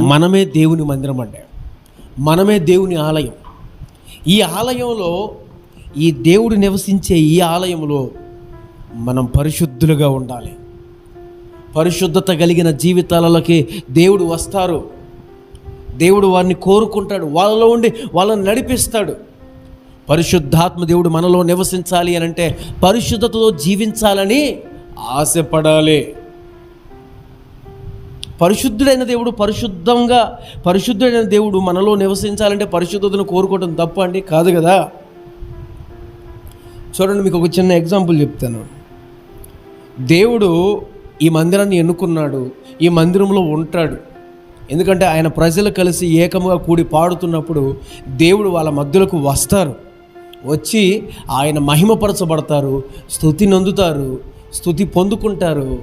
మనమే దేవుని మందిరం అంటే మనమే దేవుని ఆలయం. ఈ ఆలయంలో ఈ దేవుడు నివసించే ఈ ఆలయంలో మనం పరిశుద్ధులుగా ఉండాలి. పరిశుద్ధత కలిగిన జీవితాలలోకి దేవుడు వస్తారు. దేవుడు వారిని కోరుకుంటాడు. వాళ్ళలో ఉండి వాళ్ళని నడిపిస్తాడు. పరిశుద్ధాత్మ దేవుడు మనలో నివసించాలి అని అంటే పరిశుద్ధతతో జీవించాలని ఆశపడాలి. పరిశుద్ధుడైన దేవుడు పరిశుద్ధంగా పరిశుద్ధుడైన దేవుడు మనలో నివసించాలంటే పరిశుద్ధతను కోరుకోవడం తప్ప అండి కాదు కదా. చూడండి మీకు ఒక చిన్న ఎగ్జాంపుల్ చెప్తాను. దేవుడు ఈ మందిరాన్ని ఎన్నుకున్నాడు ఈ మందిరంలో ఉంటాడు. ఎందుకంటే ఆయన ప్రజలు కలిసి ఏకముగా కూడి పాడుతున్నప్పుడు దేవుడు వాళ్ళ మధ్యలోకి వస్తారు. వచ్చి ఆయన మహిమపరచబడతారు స్థుతి నొందుతారు స్థుతి పొందుకుంటారు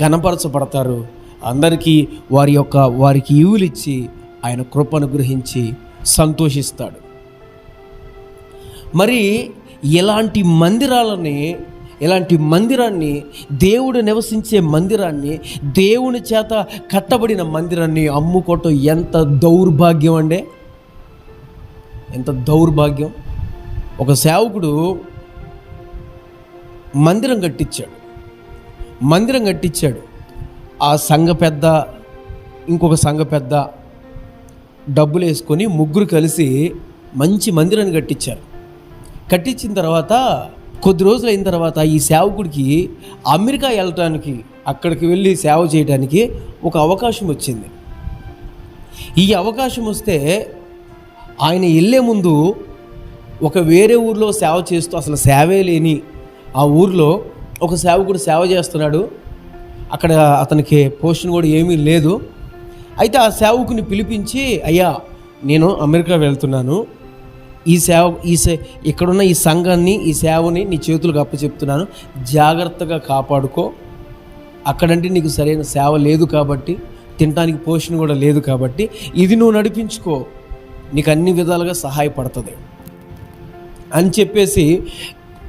ఘనపరచబడతారు. అందరికీ వారి యొక్క వారికి ఈవులు ఇచ్చి ఆయన కృపను గ్రహించి సంతోషిస్తాడు. మరి ఇలాంటి మందిరాలని ఇలాంటి మందిరాన్ని దేవుడు నివసించే మందిరాన్ని దేవుని చేత కట్టబడిన మందిరాన్ని అమ్ముకోవటం ఎంత దౌర్భాగ్యం అండి? ఎంత దౌర్భాగ్యం? ఒక సేవకుడు మందిరం కట్టించాడు. మందిరం కట్టించాడు. ఆ సంఘ పెద్ద ఇంకొక సంఘ పెద్ద డబ్బులు వేసుకొని ముగ్గురు కలిసి మంచి మందిరాన్ని కట్టించారు. కట్టించిన తర్వాత కొద్ది రోజులు అయిన తర్వాత ఈ సేవకుడికి అమెరికా వెళ్ళటానికి అక్కడికి వెళ్ళి సేవ చేయడానికి ఒక అవకాశం వచ్చింది. ఈ అవకాశం వస్తే ఆయన వెళ్ళే ముందు ఒక వేరే ఊర్లో సేవ చేస్తూ అసలు సేవే లేని ఆ ఊర్లో ఒక సేవకుడు సేవ చేస్తున్నాడు. అక్కడ అతనికి పోషన్ కూడా ఏమీ లేదు. అయితే ఆ సేవకుని పిలిపించి అయ్యా నేను అమెరికా వెళ్తున్నాను. ఈ సేవ ఈ సే ఇక్కడున్న ఈ సంఘాన్ని ఈ సేవని నీ చేతులకు అప్పచెప్తున్నాను. జాగ్రత్తగా కాపాడుకో. అక్కడంటే నీకు సరైన సేవ లేదు కాబట్టి తినడానికి పోషణ కూడా లేదు కాబట్టి ఇది నువ్వు నడిపించుకో. నీకు అన్ని విధాలుగా సహాయపడుతుంది. అని చెప్పేసి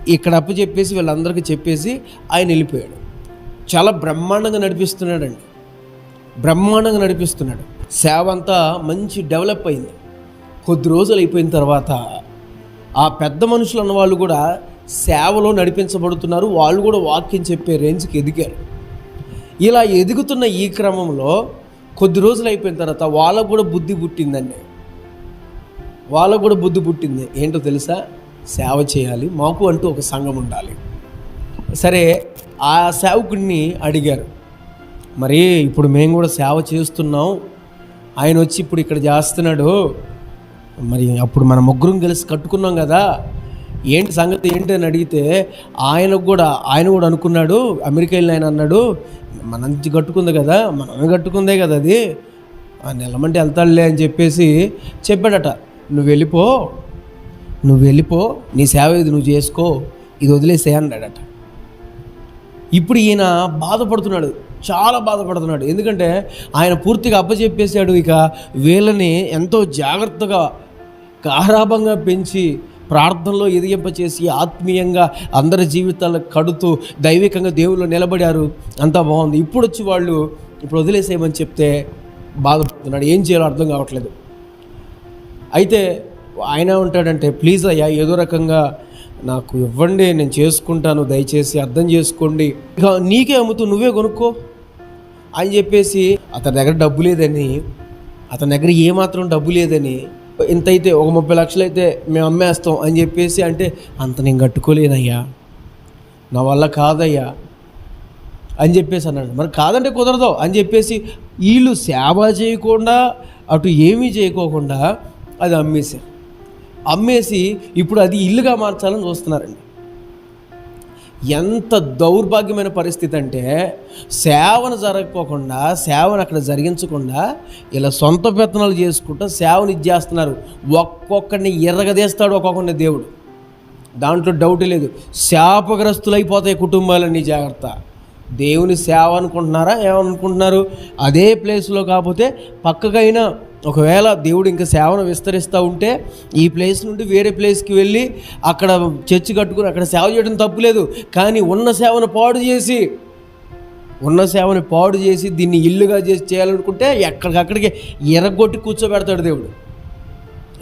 ఇక్కడ అప్పు చెప్పేసి వీళ్ళందరికీ చెప్పేసి ఆయన వెళ్ళిపోయాడు. చాలా బ్రహ్మాండంగా నడిపిస్తున్నాడండి. బ్రహ్మాండంగా నడిపిస్తున్నాడు. సేవ అంతా మంచి డెవలప్ అయింది. కొద్ది రోజులు అయిపోయిన తర్వాత ఆ పెద్ద మనుషులు అన్న వాళ్ళు కూడా సేవలో నడిపించబడుతున్నారు. వాళ్ళు కూడా వాక్యం చెప్పే రేంజ్కి ఎదిగారు. ఇలా ఎదుగుతున్న ఈ క్రమంలో కొద్ది రోజులు అయిపోయిన తర్వాత వాళ్ళకు కూడా బుద్ధి పుట్టిందండి. వాళ్ళకు కూడా బుద్ధి పుట్టింది. ఏంటో తెలుసా? సేవ చేయాలి. మాకు అంటూ ఒక సంఘం ఉండాలి. సరే ఆ సేవకుడిని అడిగారు. మరి ఇప్పుడు మేము కూడా సేవ చేస్తున్నాం. ఆయన వచ్చి ఇప్పుడు ఇక్కడ చేస్తున్నాడు. మరి అప్పుడు మన ముగ్గురం కలిసి కట్టుకున్నాం కదా. ఏంటి సంగతి ఏంటి అని అడిగితే ఆయనకు కూడా ఆయన కూడా అనుకున్నాడు. అమెరికా వెళ్ళిన ఆయన అన్నాడు మనం కట్టుకుంది కదా మనమే కట్టుకుందే కదా అది. ఆ నెలమంటే వెళ్తాడులే అని చెప్పేసి చెప్పాడట. నువ్వు వెళ్ళిపో నువ్వు వెళ్ళిపో నీ సేవ ఇది నువ్వు చేసుకో ఇది వదిలేసే అన్నాడట. ఇప్పుడు ఈయన బాధపడుతున్నాడు చాలా బాధపడుతున్నాడు. ఎందుకంటే ఆయన పూర్తిగా అప్పచెప్పేశాడు ఇక వీళ్ళని ఎంతో జాగ్రత్తగా గారాభంగా పెంచి ప్రార్థనలో ఎదిగింపచేసి ఆత్మీయంగా అందరి జీవితాలు కడుతూ దైవికంగా దేవుళ్ళు నిలబడారు. అంతా బాగుంది. ఇప్పుడు వచ్చి వాళ్ళు ఇప్పుడు వదిలేసేయమని చెప్తే బాధపడుతున్నాడు. ఏం చేయాలో అర్థం కావట్లేదు. అయితే ఆయన ఉంటాడంటే ప్లీజ్ అయ్యా ఏదో రకంగా నాకు ఇవ్వండి నేను చేసుకుంటాను దయచేసి అర్థం చేసుకోండి. ఇక నీకే అమ్ముతూ నువ్వే కొనుక్కో అని చెప్పేసి అతని దగ్గర డబ్బు లేదని అతని దగ్గర ఏమాత్రం డబ్బు లేదని ఇంత అయితే ఒక ముప్పై లక్షలు అయితే మేము అమ్మేస్తాం అని చెప్పేసి అంటే అంత నేను కట్టుకోలేనయ్యా నా వల్ల కాదయ్యా అని చెప్పేసి అన్నాడు. మరి కాదంటే కుదరదు అని చెప్పేసి వీళ్ళు సేవ చేయకుండా అటు ఏమీ చేయకోకుండా అది అమ్మేశారు. అమ్మేసి ఇప్పుడు అది ఇల్లుగా మార్చాలని చూస్తున్నారండి. ఎంత దౌర్భాగ్యమైన పరిస్థితి అంటే సేవను జరగకోకుండా సేవను అక్కడ జరిగించకుండా ఇలా సొంత పెత్తనాలు చేసుకుంటూ సేవను ఇది చేస్తున్నారు ఒక్కొక్కడిని ఎర్రగదేస్తాడు ఒక్కొక్కడిని దేవుడు. దాంట్లో డౌట్ లేదు. శాపగ్రస్తులైపోతాయి కుటుంబాలన్నీ జాగ్రత్త. దేవుని సేవ అనుకుంటున్నారా? ఏమనుకుంటున్నారు? అదే ప్లేస్లో కాకపోతే పక్కకైనా ఒకవేళ దేవుడు ఇంకా సేవను విస్తరిస్తూ ఉంటే ఈ ప్లేస్ నుండి వేరే ప్లేస్కి వెళ్ళి అక్కడ చర్చి కట్టుకుని అక్కడ సేవ చేయడం తప్పులేదు కానీ ఉన్న సేవను పాడు చేసి ఉన్న సేవని పాడు చేసి దీన్ని ఇల్లుగా చేసి చేయాలనుకుంటే ఎక్కడికక్కడికి ఎరగొట్టి కూర్చోబెడతాడు దేవుడు.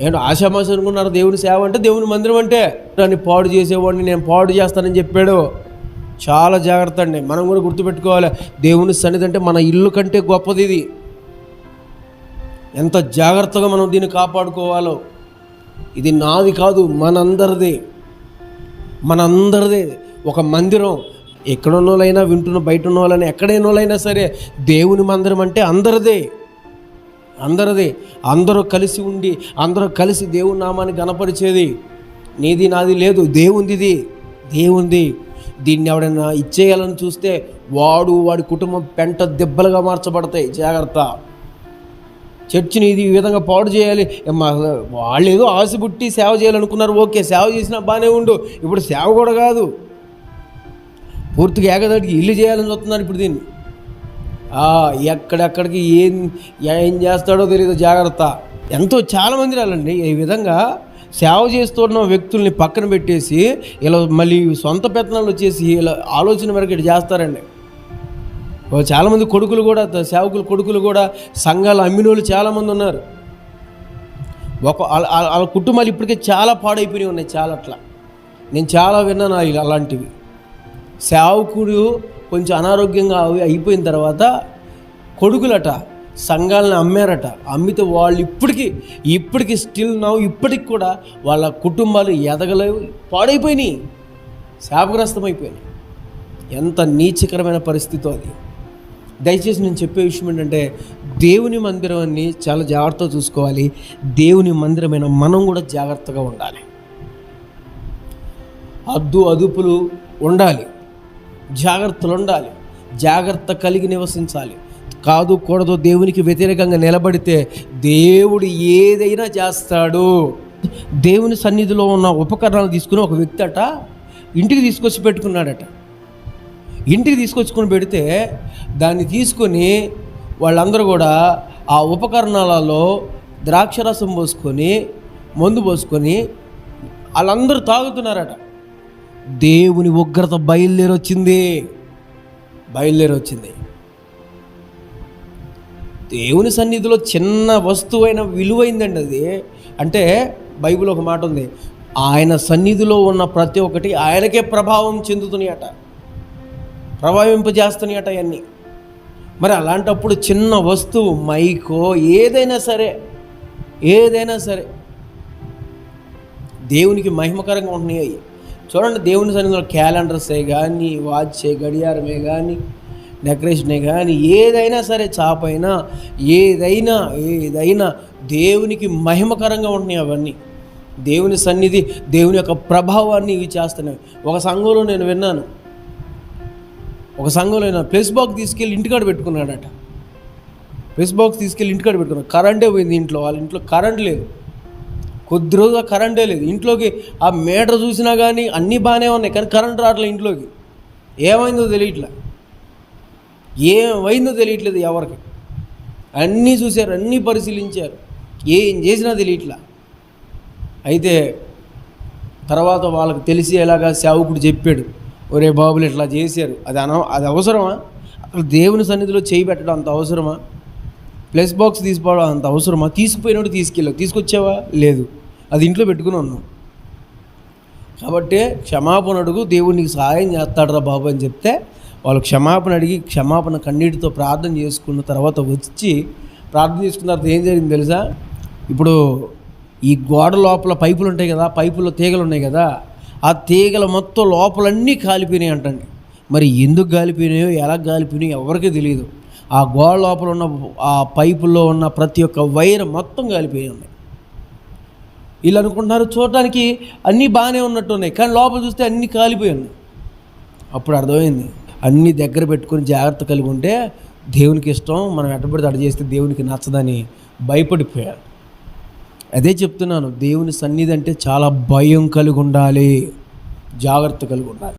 ఏంటో ఆశామాస అనుకున్నారు దేవుని సేవ అంటే దేవుని మందిరం అంటే దాన్ని పాడు చేసేవాడిని నేను పాడు చేస్తానని చెప్పాడు. చాలా జాగ్రత్త అండి. మనం కూడా గుర్తుపెట్టుకోవాలి దేవుని సన్నిధి అంటే మన ఇల్లు కంటే గొప్పది ఇది. ఎంత జాగ్రత్తగా మనం దీన్ని కాపాడుకోవాలో? ఇది నాది కాదు మనందరిది. మనందరిదే. ఒక మందిరం. ఎక్కడున్నోళ్ళైనా వింటున్న బయట ఉన్న వాళ్ళైనా ఎక్కడైనా సరే దేవుని మందిరం అంటే అందరిదే. అందరిదే. అందరూ కలిసి ఉండి అందరూ కలిసి దేవుని నామాన్ని గనపరిచేది నీది నాది లేదు. దేవుందిది దేవుంది దీన్ని ఎవడైనా ఇచ్చేయాలని చూస్తే వాడు వాడి కుటుంబం పెంట దెబ్బలుగా మార్చబడతాయి. జాగ్రత్త. చర్చిని ఇది ఈ విధంగా పాడు చేయాలి. మా- వాళ్ళు ఏదో ఆశ పుట్టి సేవ చేయాలనుకున్నారు. ఓకే సేవ చేసినా బాగానే ఉండు. ఇప్పుడు సేవ కూడా కాదు. పూర్తిగా ఏకదాటికి ఇల్లు చేయాలని చూస్తున్నారు ఇప్పుడు దీన్ని. ఎక్కడెక్కడికి ఏం ఏం చేస్తాడో తెలియదు. జాగ్రత్త. ఎంతో చాలా మంది రాలండి. ఈ విధంగా సేవ చేస్తున్న వ్యక్తుల్ని పక్కన పెట్టేసి ఇలా మళ్ళీ సొంత పెత్తనాలు వచ్చేసి ఇలా ఆలోచన వరకు ఇటు చేస్తారండి. చాలామంది కొడుకులు కూడా సేవకులు కొడుకులు కూడా సంఘాలు అమ్మిన వాళ్ళు చాలామంది ఉన్నారు. ఒక వాళ్ళ- వాళ్ళ కుటుంబాలు ఇప్పటికే చాలా పాడైపోయినాయి ఉన్నాయి చాలా అట్లా. నేను చాలా విన్నాను అలాంటివి. సేవకుడు కొంచెం అనారోగ్యంగా అవి అయిపోయిన తర్వాత కొడుకులట సంఘాలను అమ్మారట. అమ్మితే వాళ్ళు ఇప్పటికీ ఇప్పటికీ స్టిల్ నవ్వు ఇప్పటికి కూడా వాళ్ళ కుటుంబాలు ఎదగలేవు పాడైపోయినాయి. శాపగ్రస్తమైపోయినాయి ఎంత నీచకరమైన పరిస్థితి అది. దయచేసి నేను చెప్పే విషయం ఏంటంటే దేవుని మందిరాన్ని చాలా జాగ్రత్తగా చూసుకోవాలి. దేవుని మందిరమైన మనం కూడా జాగ్రత్తగా ఉండాలి. అద్దు అదుపులు ఉండాలి. జాగ్రత్తలు ఉండాలి. జాగ్రత్త కలిగి నివసించాలి. కాదు కూడదు దేవునికి వ్యతిరేకంగా నిలబడితే దేవుడు ఏదైనా చేస్తాడు. దేవుని సన్నిధిలో ఉన్న ఉపకరణాలు తీసుకుని ఒక వ్యక్తి అట ఇంటికి తీసుకొచ్చి పెట్టుకున్నాడట. ఇంటికి తీసుకొచ్చుకొని పెడితే దాన్ని తీసుకొని వాళ్ళందరూ కూడా ఆ ఉపకరణాలలో ద్రాక్షరసం పోసుకొని మందు పోసుకొని వాళ్ళందరూ తాగుతున్నారట. దేవుని ఉగ్రత బయలుదేరి వచ్చింది బయలుదేరి వచ్చింది దేవుని సన్నిధిలో చిన్న వస్తువైన విలువైందండి అది. అంటే బైబిల్ ఒక మాట ఉంది. ఆయన సన్నిధిలో ఉన్న ప్రతి ఒక్కటి ఆయనకే ప్రభావం చెందుతున్నాయట. ప్రభావింపజేస్తున్నాయట అవన్నీ మరి అలాంటప్పుడు చిన్న వస్తువు మైకో ఏదైనా సరే ఏదైనా సరే దేవునికి మహిమకరంగా ఉంటున్నాయి అవి. చూడండి దేవుని సన్నిధిలో క్యాలెండర్సే కానీ వాచే గడియారమే కానీ డెకరేషనే కానీ ఏదైనా సరే చాపైనా ఏదైనా ఏదైనా దేవునికి మహిమకరంగా ఉంటున్నాయి అవన్నీ. దేవుని సన్నిధి దేవుని యొక్క ప్రభావాన్ని ఇవి చేస్తున్నాయి. ఒక సంఘంలో నేను విన్నాను. ఒక సంఘంలో అయినా ప్లస్ బాక్స్ తీసుకెళ్ళి ఇంటికాడ పెట్టుకున్నాడట. ప్లస్ బాక్స్ తీసుకెళ్ళి ఇంటికాడ పెట్టుకున్నాడు. కరెంటే పోయింది ఇంట్లో. వాళ్ళ ఇంట్లో కరెంట్ లేదు. కొద్ది రోజుగా కరెంటే లేదు. ఇంట్లోకి ఆ మీటర్ చూసినా కానీ అన్నీ బాగానే ఉన్నాయి. కానీ కరెంట్ రావట్లేదు ఇంట్లోకి. ఏమైందో తెలియట్లే. ఏమైందో తెలియట్లేదు ఎవరికి. అన్నీ చూశారు. అన్నీ పరిశీలించారు. ఏం చేసినా తెలియట్లా. అయితే తర్వాత వాళ్ళకి తెలిసి ఎలాగా సేవకుడు చెప్పాడు. ఒరే బాబులు ఇట్లా చేశారు. అది అన అది అవసరమా? అసలు దేవుని సన్నిధిలో చేయి పెట్టడం అంత అవసరమా? ప్లస్ బాక్స్ తీసుకోవడం అంత అవసరమా? తీసుకుపోయినట్టు తీసుకెళ్ళావు తీసుకొచ్చావా? లేదు. అది ఇంట్లో పెట్టుకుని ఉన్నాం. కాబట్టి క్షమాపణ అడుగు దేవుడు నీకు సహాయం చేస్తాడురా బాబు అని చెప్తే వాళ్ళు క్షమాపణ అడిగి క్షమాపణ కన్నీటితో ప్రార్థన చేసుకున్న తర్వాత వచ్చి ప్రార్థన చేసుకున్న తర్వాత ఏం జరిగింది తెలుసా? ఇప్పుడు ఈ గోడ లోపల పైపులు ఉంటాయి కదా పైపుల్లో తీగలు ఉన్నాయి కదా ఆ తీగల మొత్తం లోపలన్నీ కాలిపోయినాయి అంటండి. మరి ఎందుకు కాలిపోయినాయో ఎలా కాలిపోయినాయో ఎవరికీ తెలియదు. ఆ గోడ లోపల ఉన్న ఆ పైపుల్లో ఉన్న ప్రతి ఒక్క వైర్ మొత్తం కాలిపోయి ఉన్నాయి వీళ్ళు అనుకుంటున్నారు చూడటానికి అన్నీ బాగానే ఉన్నట్టు ఉన్నాయి కానీ లోపల చూస్తే అన్నీ కాలిపోయి ఉన్నాయి. అప్పుడు అర్థమైంది అన్నీ దగ్గర పెట్టుకొని జాగ్రత్త కలిగి ఉంటే దేవునికి ఇష్టం మనం ఎట్టబడితే అడ చేస్తే దేవునికి నచ్చదని భయపడిపోయారు. అదే చెప్తున్నాను దేవుని సన్నిధి అంటే చాలా భయం కలిగి ఉండాలి జాగ్రత్త కలిగి ఉండాలి